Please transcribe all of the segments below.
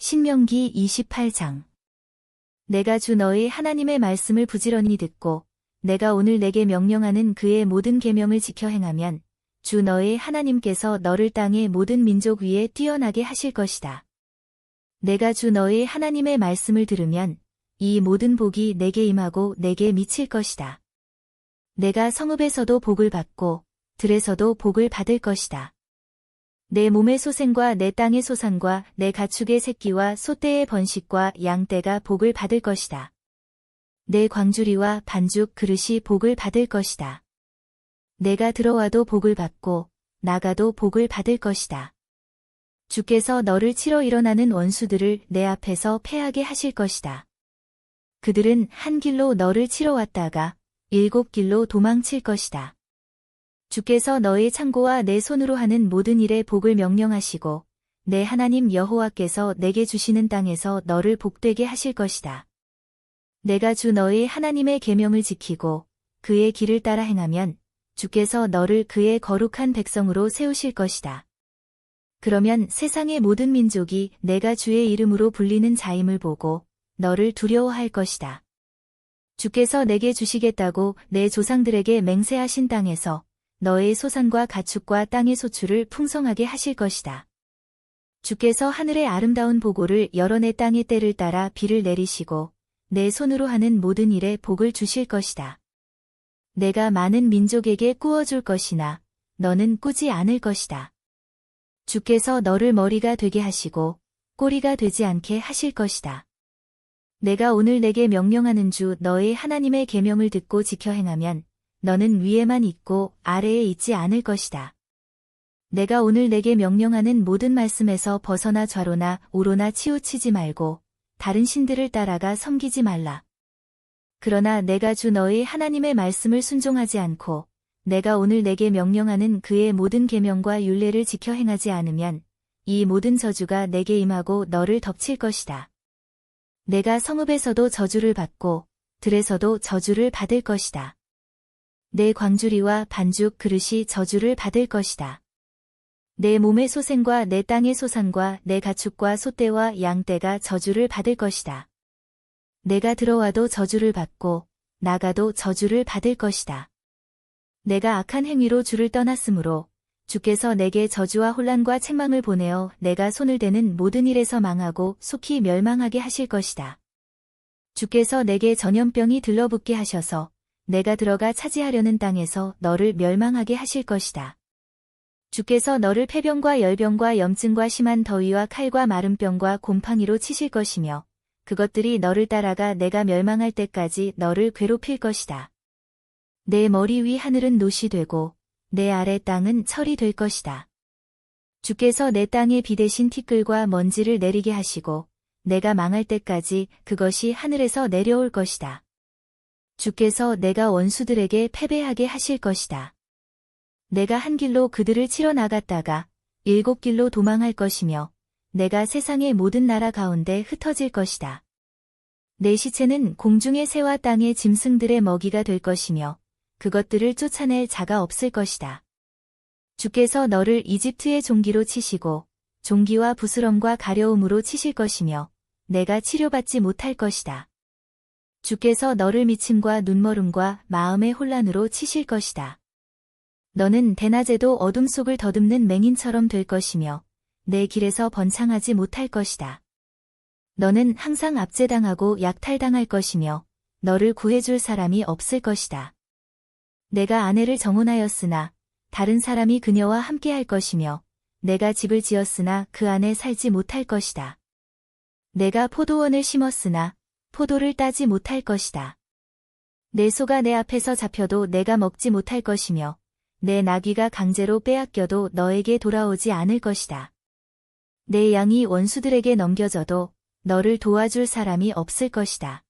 신명기 28장 내가 주 너의 하나님의 말씀을 부지런히 듣고 내가 오늘 내게 명령하는 그의 모든 계명을 지켜 행하면 주 너의 하나님께서 너를 땅의 모든 민족 위에 뛰어나게 하실 것이다. 내가 주 너의 하나님의 말씀을 들으면 이 모든 복이 내게 임하고 내게 미칠 것이다. 내가 성읍에서도 복을 받고 들에서도 복을 받을 것이다. 내 몸의 소생과 내 땅의 소산과 내 가축의 새끼와 소떼의 번식과 양떼가 복을 받을 것이다. 내 광주리와 반죽 그릇이 복을 받을 것이다. 내가 들어와도 복을 받고 나가도 복을 받을 것이다. 주께서 너를 치러 일어나는 원수들을 내 앞에서 패하게 하실 것이다. 그들은 한 길로 너를 치러 왔다가 일곱 길로 도망칠 것이다. 주께서 너의 창고와 내 손으로 하는 모든 일에 복을 명령하시고 내 하나님 여호와께서 내게 주시는 땅에서 너를 복되게 하실 것이다. 내가 주 너의 하나님의 계명을 지키고 그의 길을 따라 행하면 주께서 너를 그의 거룩한 백성으로 세우실 것이다. 그러면 세상의 모든 민족이 내가 주의 이름으로 불리는 자임을 보고 너를 두려워할 것이다. 주께서 내게 주시겠다고 내 조상들에게 맹세하신 땅에서 너의 소산과 가축과 땅의 소출을 풍성하게 하실 것이다. 주께서 하늘의 아름다운 보고를 여러 내 땅의 때를 따라 비를 내리시고 내 손으로 하는 모든 일에 복을 주실 것이다. 내가 많은 민족에게 꾸어줄 것이나 너는 꾸지 않을 것이다. 주께서 너를 머리가 되게 하시고 꼬리가 되지 않게 하실 것이다. 내가 오늘 내게 명령하는 주 너의 하나님의 계명을 듣고 지켜 행하면 너는 위에만 있고 아래에 있지 않을 것이다. 내가 오늘 내게 명령하는 모든 말씀에서 벗어나 좌로나 우로나 치우치지 말고 다른 신들을 따라가 섬기지 말라. 그러나 내가 주 너의 하나님의 말씀을 순종하지 않고 내가 오늘 내게 명령하는 그의 모든 계명과 율례를 지켜 행하지 않으면 이 모든 저주가 내게 임하고 너를 덮칠 것이다. 내가 성읍에서도 저주를 받고 들에서도 저주를 받을 것이다. 내 광주리와 반죽 그릇이 저주를 받을 것이다. 내 몸의 소생과 내 땅의 소산과 내 가축과 소떼와 양떼가 저주를 받을 것이다. 내가 들어와도 저주를 받고 나가도 저주를 받을 것이다. 내가 악한 행위로 주를 떠났으므로 주께서 내게 저주와 혼란과 책망을 보내어 내가 손을 대는 모든 일에서 망하고 속히 멸망하게 하실 것이다. 주께서 내게 전염병이 들러붙게 하셔서 내가 들어가 차지하려는 땅에서 너를 멸망하게 하실 것이다. 주께서 너를 폐병과 열병과 염증과 심한 더위와 칼과 마름병과 곰팡이로 치실 것이며 그것들이 너를 따라가 내가 멸망할 때까지 너를 괴롭힐 것이다. 내 머리 위 하늘은 노시 되고 내 아래 땅은 철이 될 것이다. 주께서 내 땅에 비 대신 티끌과 먼지를 내리게 하시고 내가 망할 때까지 그것이 하늘에서 내려올 것이다. 주께서 내가 원수들에게 패배하게 하실 것이다. 내가 한 길로 그들을 치러 나갔다가 일곱 길로 도망할 것이며 내가 세상의 모든 나라 가운데 흩어질 것이다. 내 시체는 공중의 새와 땅의 짐승들의 먹이가 될 것이며 그것들을 쫓아낼 자가 없을 것이다. 주께서 너를 이집트의 종기로 치시고 종기와 부스럼과 가려움으로 치실 것이며 내가 치료받지 못할 것이다. 주께서 너를 미침과 눈머름과 마음의 혼란으로 치실 것이다. 너는 대낮에도 어둠 속을 더듬는 맹인처럼 될 것이며 내 길에서 번창하지 못할 것이다. 너는 항상 압제당하고 약탈당할 것이며 너를 구해줄 사람이 없을 것이다. 내가 아내를 정혼하였으나 다른 사람이 그녀와 함께할 것이며 내가 집을 지었으나 그 안에 살지 못할 것이다. 내가 포도원을 심었으나 포도를 따지 못할 것이다. 내 소가 내 앞에서 잡혀도 내가 먹지 못할 것이며 내 나귀가 강제로 빼앗겨도 너에게 돌아오지 않을 것이다. 내 양이 원수들에게 넘겨져도 너를 도와줄 사람이 없을 것이다.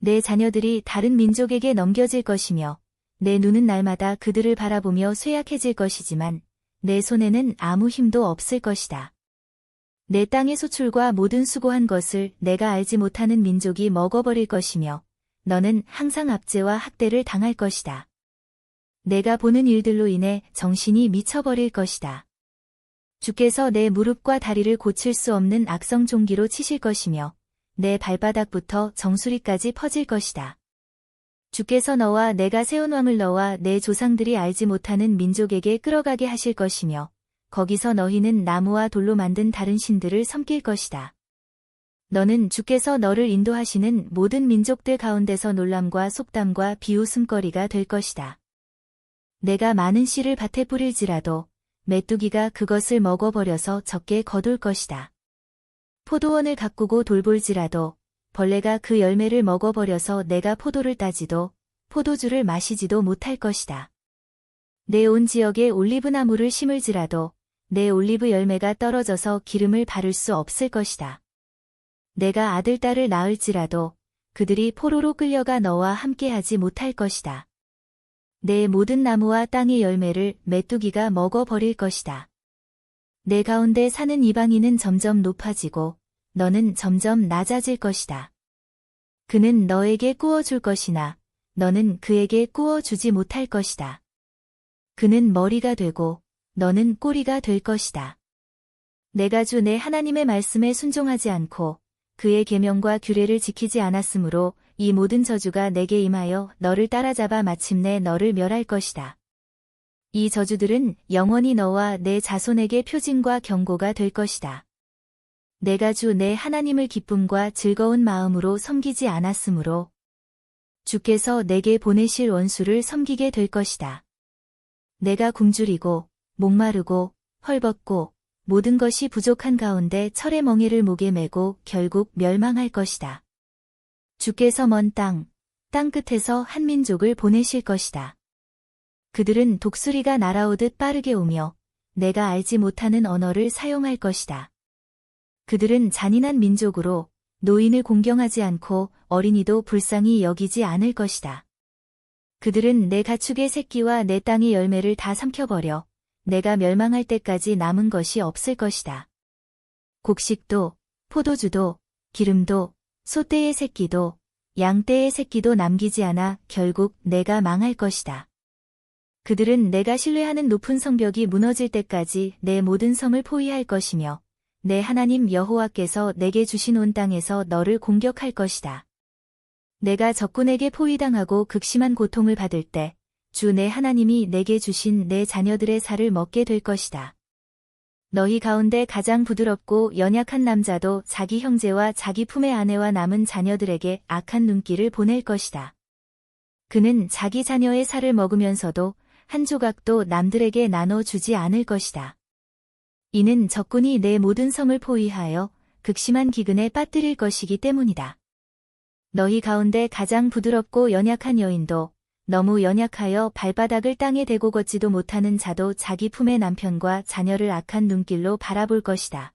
내 자녀들이 다른 민족에게 넘겨질 것이며 내 눈은 날마다 그들을 바라보며 쇠약해질 것이지만 내 손에는 아무 힘도 없을 것이다. 내 땅의 소출과 모든 수고한 것을 내가 알지 못하는 민족이 먹어버릴 것이며 너는 항상 압제와 학대를 당할 것이다. 내가 보는 일들로 인해 정신이 미쳐버릴 것이다. 주께서 내 무릎과 다리를 고칠 수 없는 악성 종기로 치실 것이며 내 발바닥부터 정수리까지 퍼질 것이다. 주께서 너와 내가 세운 왕을 너와 내 조상들이 알지 못하는 민족에게 끌어가게 하실 것이며 거기서 너희는 나무와 돌로 만든 다른 신들을 섬길 것이다. 너는 주께서 너를 인도하시는 모든 민족들 가운데서 놀람과 속담과 비웃음거리가 될 것이다. 내가 많은 씨를 밭에 뿌릴지라도 메뚜기가 그것을 먹어버려서 적게 거둘 것이다. 포도원을 가꾸고 돌볼지라도 벌레가 그 열매를 먹어버려서 내가 포도를 따지도 포도주를 마시지도 못할 것이다. 내 온 지역에 올리브나무를 심을지라도 내 올리브 열매가 떨어져서 기름을 바를 수 없을 것이다. 내가 아들, 딸을 낳을지라도 그들이 포로로 끌려가 너와 함께하지 못할 것이다. 내 모든 나무와 땅의 열매를 메뚜기가 먹어버릴 것이다. 내 가운데 사는 이방인은 점점 높아지고 너는 점점 낮아질 것이다. 그는 너에게 꾸어줄 것이나 너는 그에게 꾸어주지 못할 것이다. 그는 머리가 되고 너는 꼬리가 될 것이다. 내가 주 내 하나님의 말씀에 순종하지 않고 그의 계명과 규례를 지키지 않았으므로 이 모든 저주가 내게 임하여 너를 따라잡아 마침내 너를 멸할 것이다. 이 저주들은 영원히 너와 내 자손에게 표징과 경고가 될 것이다. 내가 주 내 하나님을 기쁨과 즐거운 마음으로 섬기지 않았으므로 주께서 내게 보내실 원수를 섬기게 될 것이다. 내가 굶주리고 목마르고 헐벗고 모든 것이 부족한 가운데 철의 멍에를 목에 메고 결국 멸망할 것이다. 주께서 먼 땅, 땅 끝에서 한 민족을 보내실 것이다. 그들은 독수리가 날아오듯 빠르게 오며 내가 알지 못하는 언어를 사용할 것이다. 그들은 잔인한 민족으로 노인을 공경하지 않고 어린이도 불쌍히 여기지 않을 것이다. 그들은 내 가축의 새끼와 내 땅의 열매를 다 삼켜버려 내가 멸망할 때까지 남은 것이 없을 것이다. 곡식도, 포도주도, 기름도, 소떼의 새끼도, 양떼의 새끼도 남기지 않아 결국 내가 망할 것이다. 그들은 내가 신뢰하는 높은 성벽이 무너질 때까지 내 모든 성을 포위할 것이며 내 하나님 여호와께서 내게 주신 온 땅에서 너를 공격할 것이다. 내가 적군에게 포위당하고 극심한 고통을 받을 때 주 내 하나님이 내게 주신 내 자녀들의 살을 먹게 될 것이다. 너희 가운데 가장 부드럽고 연약한 남자도 자기 형제와 자기 품의 아내와 남은 자녀들에게 악한 눈길을 보낼 것이다. 그는 자기 자녀의 살을 먹으면서도 한 조각도 남들에게 나눠주지 않을 것이다. 이는 적군이 내 모든 성을 포위하여 극심한 기근에 빠뜨릴 것이기 때문이다. 너희 가운데 가장 부드럽고 연약한 여인도 너무 연약하여 발바닥을 땅에 대고 걷지도 못하는 자도 자기 품의 남편과 자녀를 악한 눈길로 바라볼 것이다.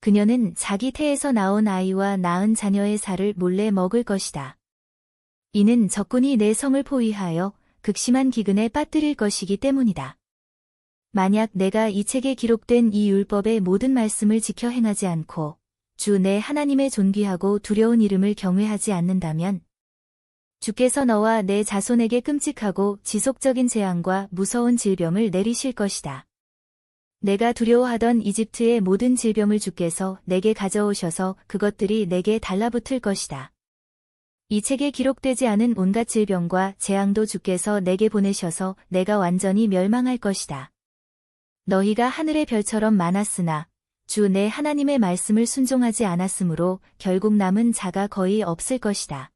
그녀는 자기 태에서 나온 아이와 낳은 자녀의 살을 몰래 먹을 것이다. 이는 적군이 내 성을 포위하여 극심한 기근에 빠뜨릴 것이기 때문이다. 만약 내가 이 책에 기록된 이 율법의 모든 말씀을 지켜 행하지 않고 주 내 하나님의 존귀하고 두려운 이름을 경외하지 않는다면 주께서 너와 내 자손에게 끔찍하고 지속적인 재앙과 무서운 질병을 내리실 것이다. 내가 두려워하던 이집트의 모든 질병을 주께서 내게 가져오셔서 그것들이 내게 달라붙을 것이다. 이 책에 기록되지 않은 온갖 질병과 재앙도 주께서 내게 보내셔서 내가 완전히 멸망할 것이다. 너희가 하늘의 별처럼 많았으나 주 내 하나님의 말씀을 순종하지 않았으므로 결국 남은 자가 거의 없을 것이다.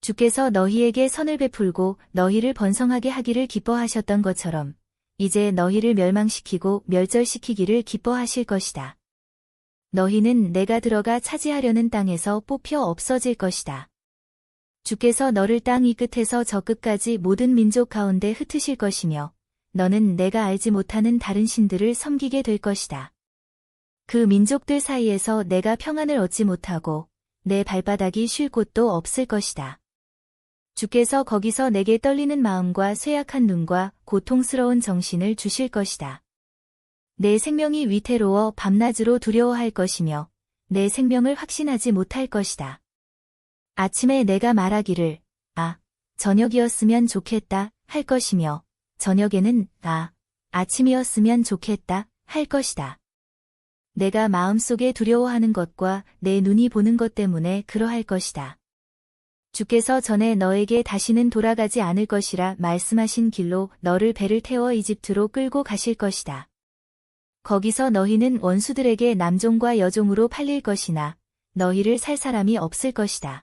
주께서 너희에게 선을 베풀고 너희를 번성하게 하기를 기뻐하셨던 것처럼 이제 너희를 멸망시키고 멸절시키기를 기뻐하실 것이다. 너희는 내가 들어가 차지하려는 땅에서 뽑혀 없어질 것이다. 주께서 너를 땅 이 끝에서 저 끝까지 모든 민족 가운데 흩으실 것이며 너는 내가 알지 못하는 다른 신들을 섬기게 될 것이다. 그 민족들 사이에서 내가 평안을 얻지 못하고 내 발바닥이 쉴 곳도 없을 것이다. 주께서 거기서 내게 떨리는 마음과 쇠약한 눈과 고통스러운 정신을 주실 것이다. 내 생명이 위태로워 밤낮으로 두려워할 것이며 내 생명을 확신하지 못할 것이다. 아침에 내가 말하기를 아, 저녁이었으면 좋겠다 할 것이며 저녁에는 아, 아침이었으면 좋겠다 할 것이다. 내가 마음속에 두려워하는 것과 내 눈이 보는 것 때문에 그러할 것이다. 주께서 전에 너에게 다시는 돌아가지 않을 것이라 말씀하신 길로 너를 배를 태워 이집트로 끌고 가실 것이다. 거기서 너희는 원수들에게 남종과 여종으로 팔릴 것이나 너희를 살 사람이 없을 것이다.